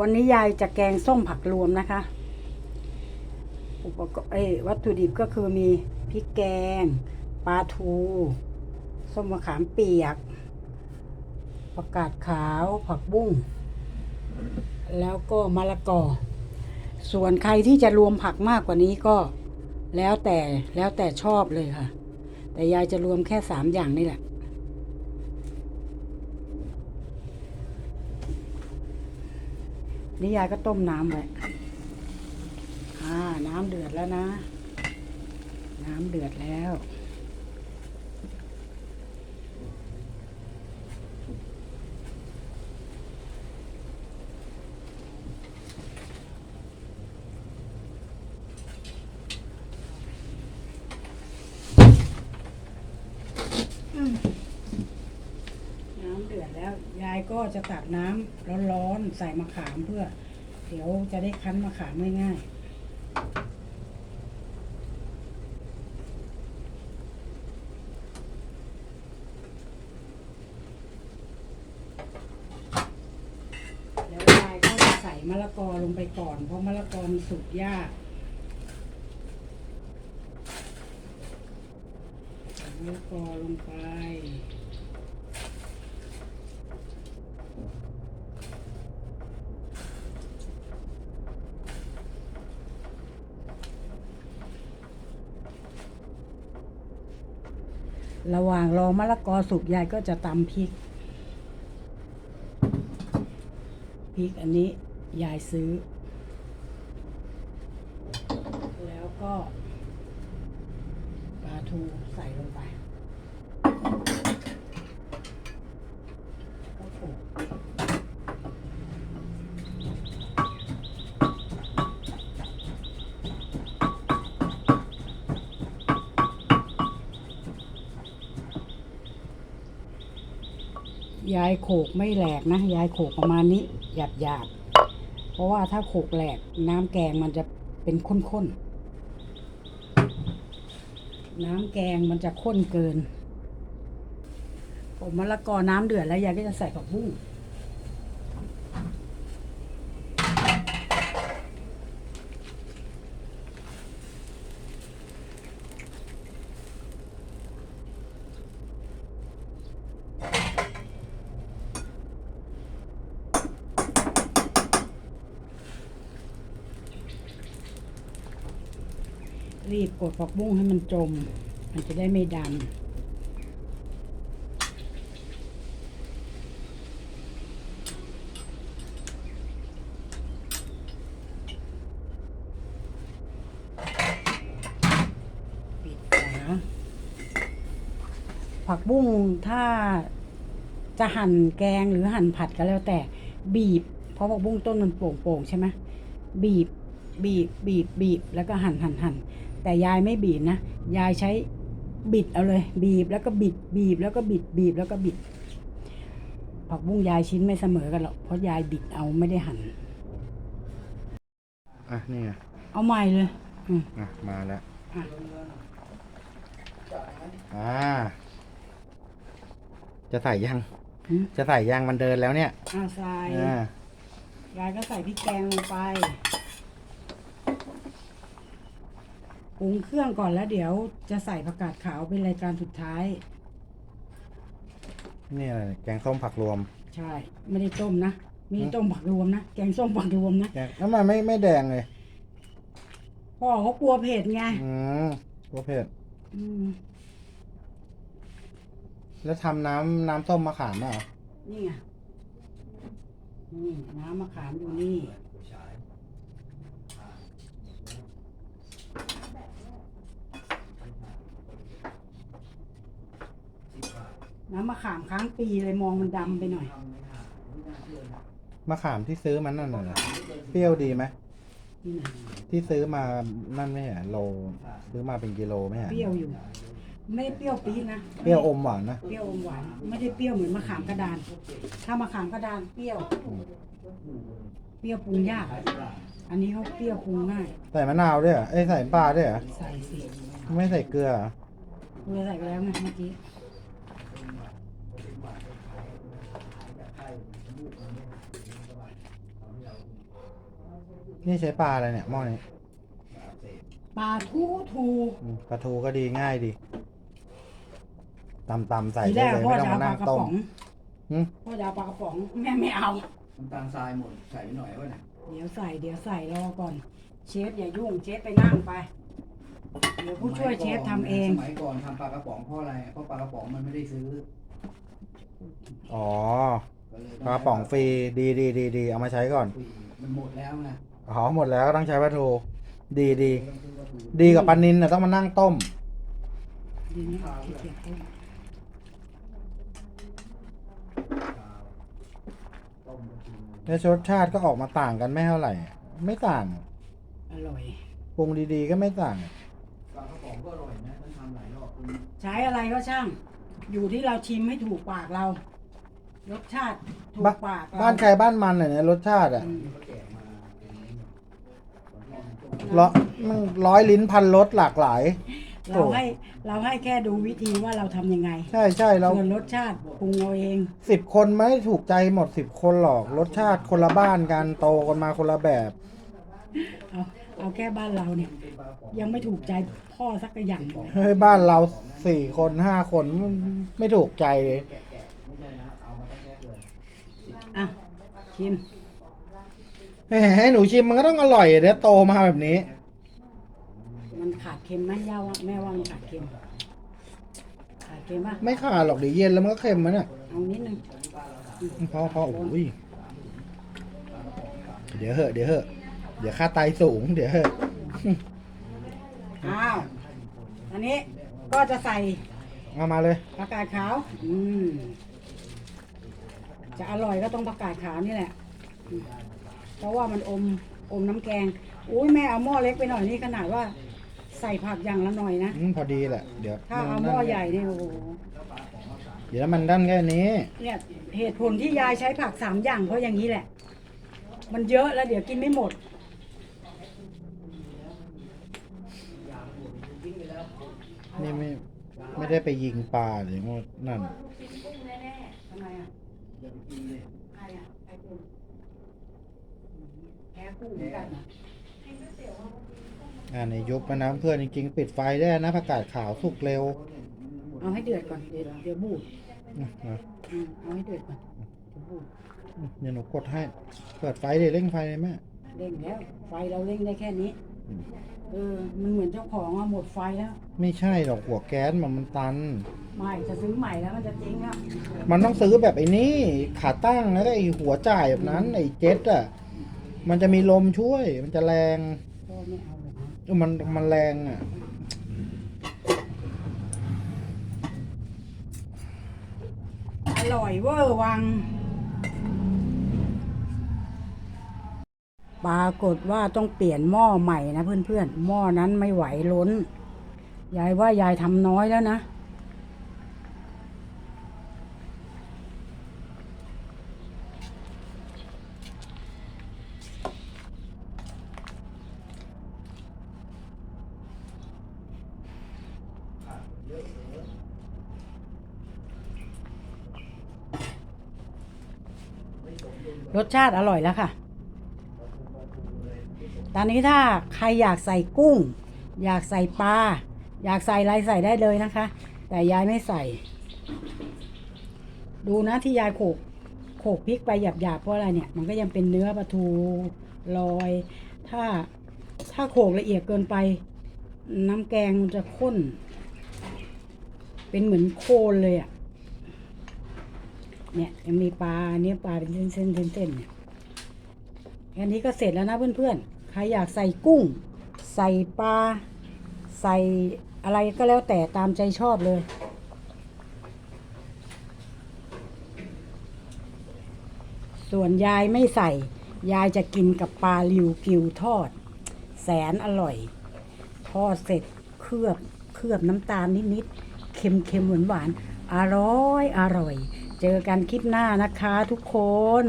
วันนี้ยายจะแกงส้มผักรวมนะคะ อุปกรณ์วัตถุดิบก็คือมีพริกแกงปลาทูส้มมะขามเปียกผักกาดขาวผักบุ้ง แล้วก็มะละกอ ส่วนใครที่จะรวมผักมากกว่านี้ก็แล้วแต่แล้วแต่ชอบเลยค่ะ แต่ยายจะรวมแค่สามอย่างนี่แหละ นี่ยายก็ต้มน้ำไว้อ่า น้ำเดือดแล้วนะ น้ำเดือดแล้ว น้ำ เดือดแล้ว ยายก็จะตักน้ำร้อนๆใส่มะขามเพื่อ เดี๋ยวจะได้คั้นมะขามง่ายๆแล้วยายก็จะใส่มะละกอลงไปก่อน เพราะมะละกอมันสุกยากมะละกอลงไป ระหว่างรอมะละกอสุกยายก็จะตำพริก พริกอันนี้ยายซื้อ แล้วก็ปลาทูใส่ลงไป ยายโขกไม่แหลกนะ ยายโขกประมาณนี้หยาบหยาบเพราะว่าถ้าโขกแหลกน้ำแกงมันจะเป็นข้นๆ น้ำแกงมันจะข้นเกิน ผมมะละกอน้ำเดือดแล้วยายก็จะใส่ผักบุ้ง รีบกดผักบุ้งให้มันจม มันจะได้ไม่ดำปิดฝาผักบุ้งถ้าจะหั่นแกงหรือหั่นผัดก็แล้วแต่บีบ เพราะผักบุ้งต้นมันโป่งๆใช่ไหมบีบบีบบีบบีบแล้วก็หั่นหั่นหั่น แต่ยายไม่บีบนะ ยายใช้บิดเอาเลย บีบแล้วก็บิด บีบแล้วก็บิด บีบแล้วก็บิด ผักบุ้งยายชิ้นไม่เสมอกันหรอก เพราะยายบิดเอาไม่ได้หั่น อะนี่ไงเอาใหม่เลยอืมอะมาแล้วอะอ่าจะใส่ยัง อืมจะใส่ยังมันเดินแล้วเนี่ยอ่าใส่อ่ายายก็ใส่พริกแกงลงไป ปรุงเครื่องก่อนแล้วเดี๋ยวจะใส่ผักกาดขาวเป็นรายการสุดท้าย นี่อะไรแกงส้มผักรวมใช่ ไม่ได้ต้มนะไม่ได้ต้มผักรวมนะ แกงส้มผักรวมนะ แกงแล้วมันไม่ไม่แดงเลยพ่อเขากลัวเผ็ดไงอืมกัวเผ็ดอืมแล้วทำน้ำน้ำส้มมะขามอะนี่ไงนี่น้ำมะขามอยู่นี่ น้ำมะขามค้างปีเลยมองมันดำไปหน่อย มะขามที่ซื้อมันนั่นน่ะเหรอเปรี้ยวดีไหมนี่นะที่ซื้อมานั่นไม่ใช่เหรอโลซื้อมาเป็นกิโลไม่ใช่เหรอเปรี้ยวอยู่ ไม่ได้เปรี้ยวปี๊ดนะเปรี้ยวอมหวานนะเปรี้ยวอมหวานไม่ได้เปรี้ยวเหมือนมะขามกระดาน ถ้ามะขามกระดานเปรี้ยว เปรี้ยวปรุงยาก อันนี้เขาเปรี้ยวปรุงง่าย ใส่มะนาวด้วยเหรอเอ้ยใส่ปลาด้วยเหรอใส่สิไม่ใส่เกลือเหรอเกลือใส่ไปแล้วไงเมื่อกี้ นี่ใช้ปลาอะไรเนี่ยหม้อนี้ปลาทูทูอืมปลาทูก็ดีง่ายดีตำตำๆใส่ทีแรได้กเลยพ่อไม่ต้องจะเอามาปนั่ลางกระต้มป๋องหึพ่อจะเอาปลากระป๋องแม่ไม่เอา น้ำตาลทรายหมดใส่ไปหน่อยวะเนี่ยเดี๋ยวใส่เดี๋ยวใส่รอก่อน เชฟอย่ายุ่งเชฟไปนั่งไป เดี๋ยวผู้ช่วยเชฟทำเอง สมัยก่อนทำปลากระป๋องเพราะอะไรเพราะปลากระป๋องมันไม่ได้ซื้ออ๋อ ก็เลยปลากระป๋องฟรีดีดีดีดีเอามาใช้ก่อนฟรีมันหมดแล้วไงอ๋อหมดแล้วก็ต้องใช้ปลาทูดีดีต้องซื้อปลาทูดีกับปลานินนะต้องมานั่งต้มดีนี่ขี้เกียจต้มต้มปลาทูแล้วรสชาติก็ออกมาต่างกันไม่เท่าไหร่ ไม่ต่างอร่อยปรุงดีๆ ก็ไม่ต่างปลากระป๋องก็อร่อยนะฉันทำหลายรอบคุณใช้อะไรก็ช่าง อยู่ที่เราชิมให้ถูกปากเรา รสชาติถูกบ้าปากเรบ้านใครบ้านมันน่ะเนี่ยรสชาติอะอืมก็แจกมาเป็นอย่างนี้ตอนที่มันต้มร้อยมันร้อยลิ้นพันรสหลากหลาย เราให้เราให้แค่ดูวิธีว่าเราทำยังไง ใช่ใช่เราส่วนรสชาติปรุงเอาเองสิบคนไม่ถูกใจหมดสิบคนหรอกรสชาติคนละบ้านกันโตกันมาคนละแบบเอาเอาแค่บ้านเราเนี่ย ยังไม่ถูกใจพ่อสักอย่างเลยเฮ้ยบ้านเราสี่คนห้าคนไม่ถูกใจเลย อะชิมแหมให้หนูชิมมันก็ต้องอร่อยเดี๋ยวโตมาแบบนี้ มันขาดเค็มไหมย่าว่าแม่ว่ามันขาดเค็มขาดเค็มป่ะไม่ขาดหรอกเดี๋ยวเย็นแล้วมันก็เค็มมันอะเอานิดนึงพอพอโอ้ยเดี๋ยวเหอะเดี๋ยวเหอะเดี๋ยวค่าไตสูง เดี๋ยวเหอะอ้าวอันนี้ก็จะใส่เอามาเลย ผักกาดขาว อืม จะอร่อยก็ต้องผักกาดขาวนี่แหละอืมเพราะว่ามันอมอมน้ำแกงอุ้ยแม่เอาหม้อเล็กไปหน่อยนี่ขนาดว่า ใส่ผักอย่างละหน่อยนะ อืมพอดีแหละ เดี๋ยวถ้าเอาหม้อใหญ่เนี่ยโอ้โหเดี๋ยวมันด้านแค่นี้ เนี่ยเหตุผลที่ยายใช้ผักสามอย่างเพราะอย่างนี้แหละ มันเยอะแล้วเดี๋ยวกินไม่หมด นี่ไม่ไม่ได้ไปยิงปลาหรือว่านั่นทำไมอะ ใครอะใครเป็นแพ้กุ้งเหมือนกันเหรออ่าในยุบมานะเพื่อนจริงๆปิดไฟได้นะผักกาดขาวสุกเร็วเอาให้เดือดก่อน เดี๋ยวเดี๋ยวบูดนะนะอืมเอาให้เดือดก่อนเดี๋ยวบูดเดี๋ยวหนูกดให้ เปิดไฟเดี๋ยวเร่งไฟเลยแม่ เร่งแล้ว ไฟเราเร่งได้แค่นี้อืม เออ มันเหมือนเจ้าของอะหมดไฟแล้ว ไม่ใช่หรอกหัวแก๊สมันมันตัน ไม่จะซื้อใหม่แล้วมันจะเจ๊งแล้วมันต้องซื้อแบบไอ้นี่ ขาตั้งแล้วก็ไอ้หัวจ่ายแบบนั้นไอ้เจ็ตอะ มันจะมีลมช่วย มันจะแรงก็ไม่เอาแบบนั้นเออมันมันแรงอะ อร่อยเวอร์วัง ปรากฏว่าต้องเปลี่ยนหม้อใหม่นะเพื่อนๆหม้อนั้นไม่ไหวล้น ยายว่ายายทำน้อยแล้วนะ รสชาติอร่อยแล้วค่ะ ตอนนี้ถ้าใครอยากใส่กุ้ง อยากใส่ปลาอยากใส่อะไรใส่ได้เลยนะคะ แต่ยายไม่ใส่ ดูนะที่ยายโขกโขกพริกไปหยาบๆเพราะอะไรเนี่ย มันก็ยังเป็นเนื้อปลาทูลอย ถ้าถ้าโขกละเอียดเกินไป น้ำแกงมันจะข้น เป็นเหมือนโคลนเลยอะ่ะเนี่ยยังมีปลาเนื้อปลาเป็นเส้นๆเส้นๆเนี่ยแค่นี้ก็เสร็จแล้วนะเพื่อนๆ ใครอยากใส่กุ้ง ใส่ปลา ใส่อะไรก็แล้วแต่ตามใจชอบเลยส่วนยายไม่ใส่ ยายจะกินกับปลาลิวกิวทอด แสนอร่อย ทอดเสร็จเคลือบเคลือบน้ำตาลนิดๆเค็มเค็มหวานหวานๆอร่อย อร่อย เจอกันคลิปหน้านะคะทุกคน